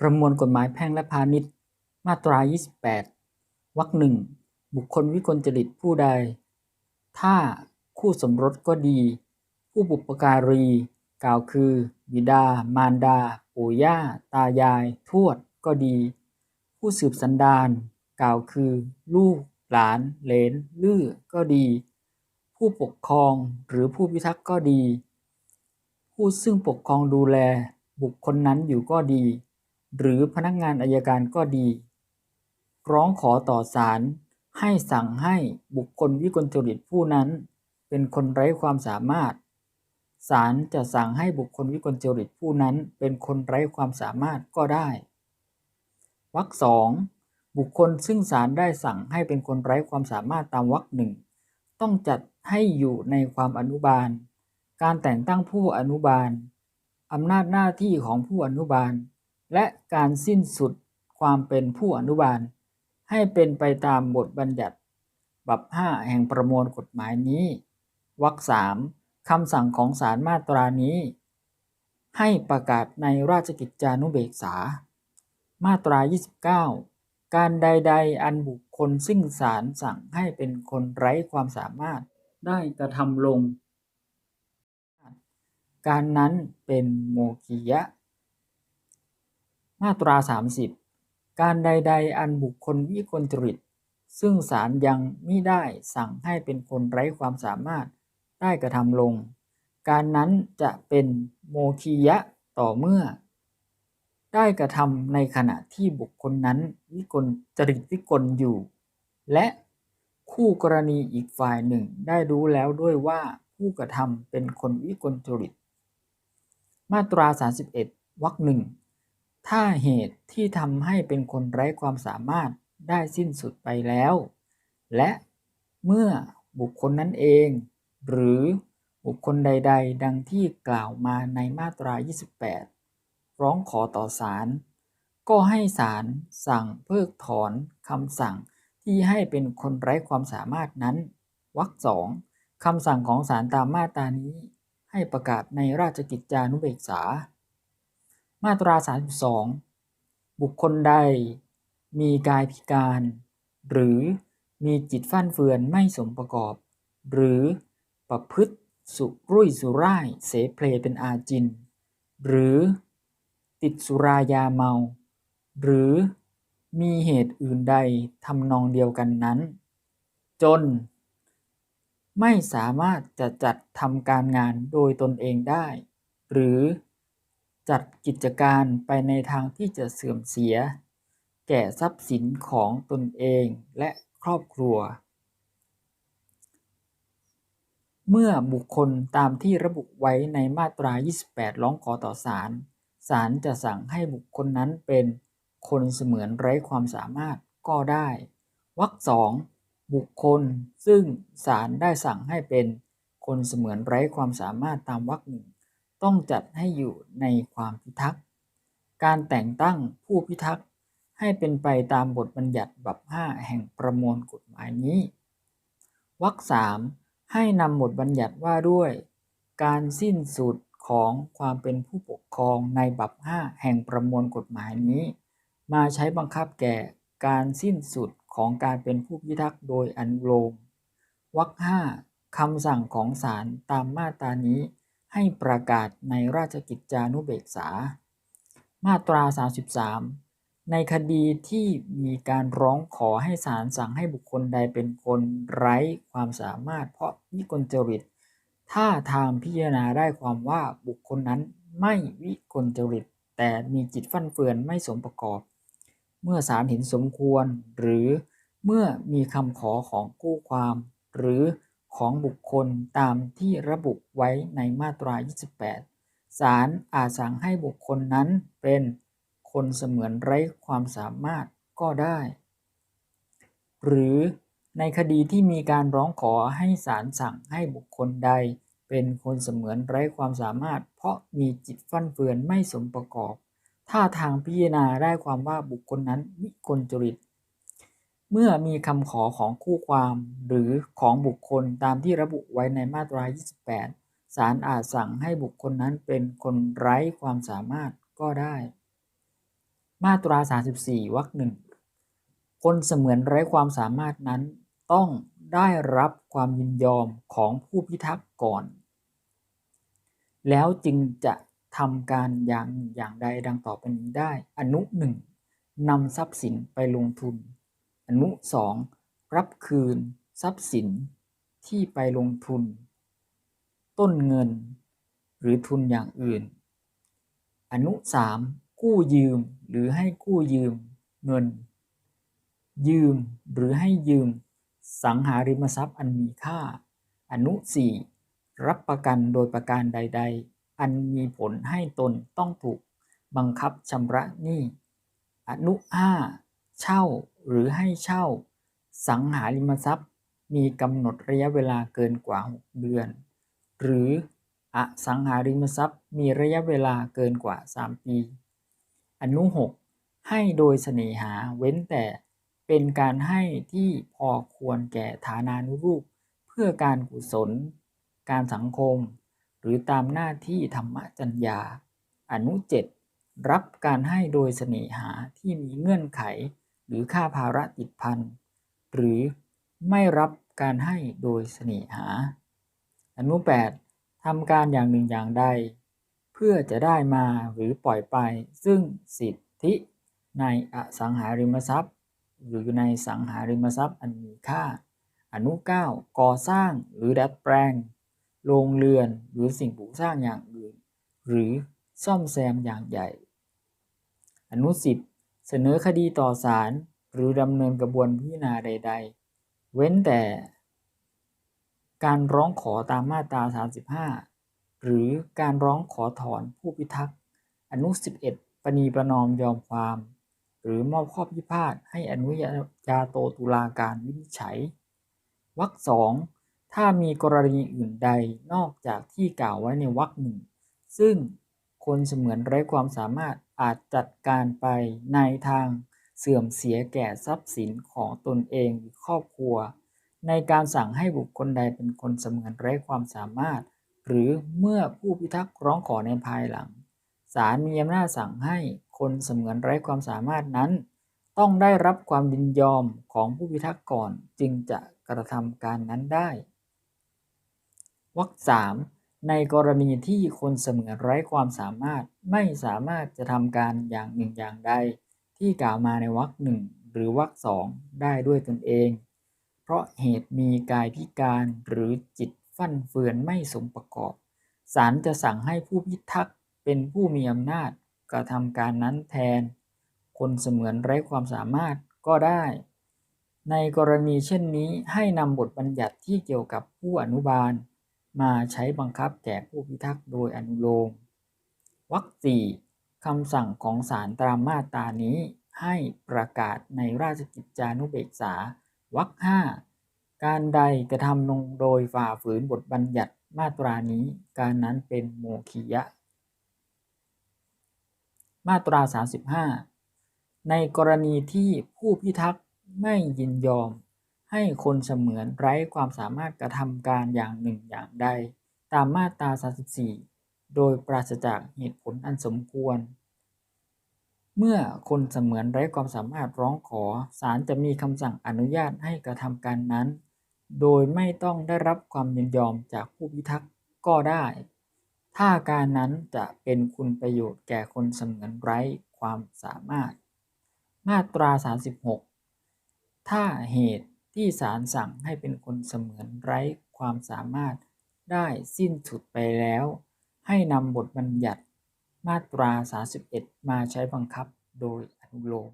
ประมวลกฎหมายแพ่งและพาณิชย์ มาตรา 28 วรรคหนึ่ง บุคคลวิกลจริตผู้ใด ถ้าคู่สมรสก็ดี ผู้บุปการี กล่าวคือ บิดา มารดา ปู่ย่า ตายาย ทวด ก็ดี ผู้สืบสันดาน กล่าวคือ ลูก หลานเหลนลื่อ ก็ดี ผู้ปกครองหรือผู้พิทักษ์ก็ดี ผู้ซึ่งปกครองดูแลบุคคลนั้นอยู่ก็ดี หรือพนักงานอัยการก็ดี ร้องขอต่อศาลให้สั่งให้บุคคลวิกลจริตผู้นั้น เป็นคนไร้ความสามารถศาลจะสั่งให้บุคคลวิกลจริตผู้นั้นเป็นคนไร้ความสามารถก็ได้วรรคสองบุคคลซึ่งศาลได้สั่งให้เป็นคนไร้ความสามารถตามวรรคหนึ่งต้องจัดให้อยู่ในความอนุบาล การแต่งตั้งผู้อนุบาลอำนาจหน้าที่ของผู้อนุบาล และการสิ้นสุดความเป็นผู้อนุบาล ให้เป็นไปตามบทบัญญัติบับห้าแห่งประมวลกฎหมายนี้วรรคสามคำสั่งของศาลมาตรานี้ ให้ประกาศในราชกิจจานุเบกษา มาตรา 29 การใด ๆ อันบุคคลซึ่งศาลสั่งให้เป็นคนไร้ความสามารถได้กระทำลง การนั้นเป็นโมคียะ มาตรา 30 การใด ๆ อันบุคคลวิกลจริต ซึ่งศาลยังมิได้สั่งให้เป็นคนไร้ความสามารถได้กระทำลง การนั้นจะเป็นโมคียะต่อเมื่อ ได้กระทำในขณะที่บุคคลนั้นวิกลจริตวิกลอยู่ และคู่กรณีอีกฝ่ายหนึ่งได้รู้แล้วด้วยว่าผู้กระทำเป็นคนวิกลจริต มาตรา 31วรรคหนึ่ง ถ้าเหตุที่ทำให้เป็นคนไร้ความสามารถได้สิ้นสุดไปแล้ว และเมื่อบุคคลนั้นเอง หรือบุคคลใด ๆ ดังที่กล่าวมาในมาตรา 28 ร้องขอต่อศาลก็ให้ศาลสั่งเพิกถอนคำสั่งที่ให้เป็นคนไร้ความสามารถนั้นวรรคสองคำสั่งของศาลตามมาตรานี้ ให้ประกาศในราชกิจจานุเบกษา มาตรา 32 บุคคลใด มีกายพิการ หรือมีจิตฟั่นเฟือนไม่สมประกอบ หรือประพฤติสุรุ่ยสุร่ายเสเพลเป็นอาจิน หรือติดสุรายาเมา หรือมีเหตุอื่นใดทำนองเดียวกันนั้น จน ไม่สามารถจะจัดทำการงานโดยตนเองได้ หรือ จัดกิจการไปในทางที่จะเสื่อมเสีย แก่ทรัพย์สินของตนเองและครอบครัว เมื่อบุคคลตามที่ระบุไว้ในมาตรา 28 ร้องขอต่อศาลศาลจะสั่งให้บุคคลนั้นเป็นคนเสมือนไร้ความสามารถก็ได้วรรคสองบุคคลซึ่งศาลได้สั่งให้เป็นคนเสมือนไร้ความสามารถตามวรรคหนึ่ง ต้องจัดให้อยู่ในความพิทักษ์ การแต่งตั้งผู้พิทักษ์ให้เป็นไปตามบทบัญญัติบับห้าแห่งประมวลกฎหมายนี้ วรรคสามให้นำบทบัญญัติว่าด้วย การสิ้นสุดของความเป็นผู้ปกครองในบับห้าแห่งประมวลกฎหมายนี้ มาใช้บังคับแก่การสิ้นสุดของการเป็นผู้พิทักษ์โดยอนุโลมวรรคห้าคำสั่งของศาลตามมาตรานี้ ให้ประกาศในราชกิจจานุเบกษา มาตรา 33 ในคดีที่มีการร้องขอให้ศาลสั่งให้บุคคลใดเป็นคนไร้ความสามารถเพราะวิกลจริต ถ้าทางพิจารณาได้ความว่าบุคคลนั้นไม่วิกลจริต แต่มีจิตฟั่นเฟือนไม่สมประกอบ เมื่อศาลเห็นสมควรหรือเมื่อมีคำขอของคู่ความ หรือ ของบุคคลตามที่ระบุไว้ในมาตรา 28 ศาลอาจสั่งให้บุคคลนั้นเป็นคนเสมือนไร้ความสามารถก็ได้ หรือในคดีที่มีการร้องขอให้ศาลสั่งให้บุคคลใด เป็นคนเสมือนไร้ความสามารถ เพราะมีจิตฟั่นเฟือนไม่สมประกอบ ถ้าทางพิจารณาได้ความว่าบุคคลนั้นวิกลจริต เมื่อมีคำขอของคู่ความหรือของบุคคลตามที่ระบุไว้ในมาตรา 28 ศาลอาจสั่งให้บุคคลนั้นเป็นคนไร้ความสามารถก็ได้ มาตรา 34 วรรคหนึ่ง คนเสมือนไร้ความสามารถนั้นต้องได้รับความยินยอมของผู้พิทักษ์ก่อน แล้วจึงจะทำการอย่างอย่างใดดังต่อไปนี้ได้ อนุหนึ่งนำทรัพย์สินไปลงทุน อนุสองรับคืน ทรัพย์สินที่ไปลงทุน ต้นเงิน หรือทุนอย่างอื่น อนุสามกู้ยืมหรือให้กู้ยืมเงิน ยืมหรือให้ยืม สังหาริมทรัพย์อันมีค่า อนุสี่รับประกันโดยประการใด ๆ อันมีผลให้ตนต้องถูกบังคับชำระหนี้อนุห้าเช่า หรือให้เช่า สังหาริมทรัพย์ มีกำหนดระยะเวลาเกินกว่า 6 เดือน หรืออสังหาริมทรัพย์ มีระยะเวลาเกินกว่า 3 ปี อนุ 6 ให้โดยเสน่หาเว้นแต่เป็นการให้ที่พอควรแก่ฐานานุรูป เพื่อการกุศล การสังคม หรือตามหน้าที่ธรรมจัญญา อนุ 7 รับการให้โดยเสน่หาที่มีเงื่อนไข หรือค่าภาระติดพันหรือไม่รับการให้โดยเสน่หา อนุ 8ทำการอย่างหนึ่งอย่างใด เพื่อจะได้มาหรือปล่อยไป ซึ่งสิทธิในอสังหาริมทรัพย์ หรือในสังหาริมทรัพย์อันมีค่า อนุ 9 ก่อสร้างหรือดัดแปลงโรงเรือนหรือสิ่งปลูกสร้างอย่างอื่น หรือซ่อมแซมอย่างใหญ่ อนุ 10 เสนอคดีต่อศาลหรือดำเนินกระบวนพิจารณาใด ๆ เว้นแต่ การร้องขอตามมาตรา 35 หรือการร้องขอถอนผู้พิทักษ์อนุ 11ประนีประนอมยอมความ หรือมอบข้อพิพาทให้อนุญาโตตุลาการวินิจฉัย วรรคสองถ้ามีกรณีอื่นใดนอกจากที่กล่าวไว้ในวรรคหนึ่งซึ่ง คนเสมือนไร้ความสามารถอาจจัดการไปในทางเสื่อมเสียแก่ทรัพย์สินของตนเองหรือครอบครัว ในการสั่งให้บุคคลใดเป็นคนเสมือนไร้ความสามารถ หรือเมื่อผู้พิทักษ์ร้องขอในภายหลังศาลมีอำนาจสั่งให้คนเสมือนไร้ความสามารถนั้น ต้องได้รับความยินยอมของผู้พิทักษ์ก่อนจึงจะกระทำการนั้นได้วรรคสาม ในกรณีที่คนเสมือนไร้ความสามารถไม่สามารถจะทำการอย่างหนึ่งอย่างใด ที่กล่าวมาในวรรคหนึ่งหรือวรรคสองได้ด้วยตนเอง เพราะเหตุมีกายพิการหรือจิตฟั่นเฟือนไม่สมประกอบศาลจะสั่งให้ผู้พิทักษ์เป็นผู้มีอำนาจกระทำการนั้นแทน คนเสมือนไร้ความสามารถก็ได้ ในกรณีเช่นนี้ให้นำบทบัญญัติที่เกี่ยวกับผู้อนุบาล มาใช้บังคับแก่ผู้พิทักษ์โดยอนุโลมวรรคสี่คำสั่งของศาลตามมาตรานี้ให้ประกาศในราชกิจจานุเบกษาวรรคห้าการใดกระทำลงโดยฝ่าฝืนบทบัญญัติมาตรานี้ การนั้นเป็นโมคียะ มาตรา 35 ในกรณีที่ผู้พิทักษ์ไม่ยินยอม ให้คนเสมือนไร้ความสามารถกระทำการอย่างหนึ่งอย่างใด ตามมาตรา 34 โดยปราศจากเหตุผลอันสมควร เมื่อคนเสมือนไร้ความสามารถร้องขอศาลจะมีคำสั่งอนุญาตให้กระทำการนั้น โดยไม่ต้องได้รับความยินยอมจากผู้พิทักษ์ก็ได้ ถ้าการนั้นจะเป็นคุณประโยชน์แก่คนเสมือนไร้ความสามารถ มาตรา 36 ถ้าเหตุ ที่ศาลสั่งให้เป็นคนเสมือนไร้ความสามารถได้สิ้นสุดไปแล้ว ให้นำบทบัญญัติมาตรา 31 มาใช้บังคับโดยอนุโลม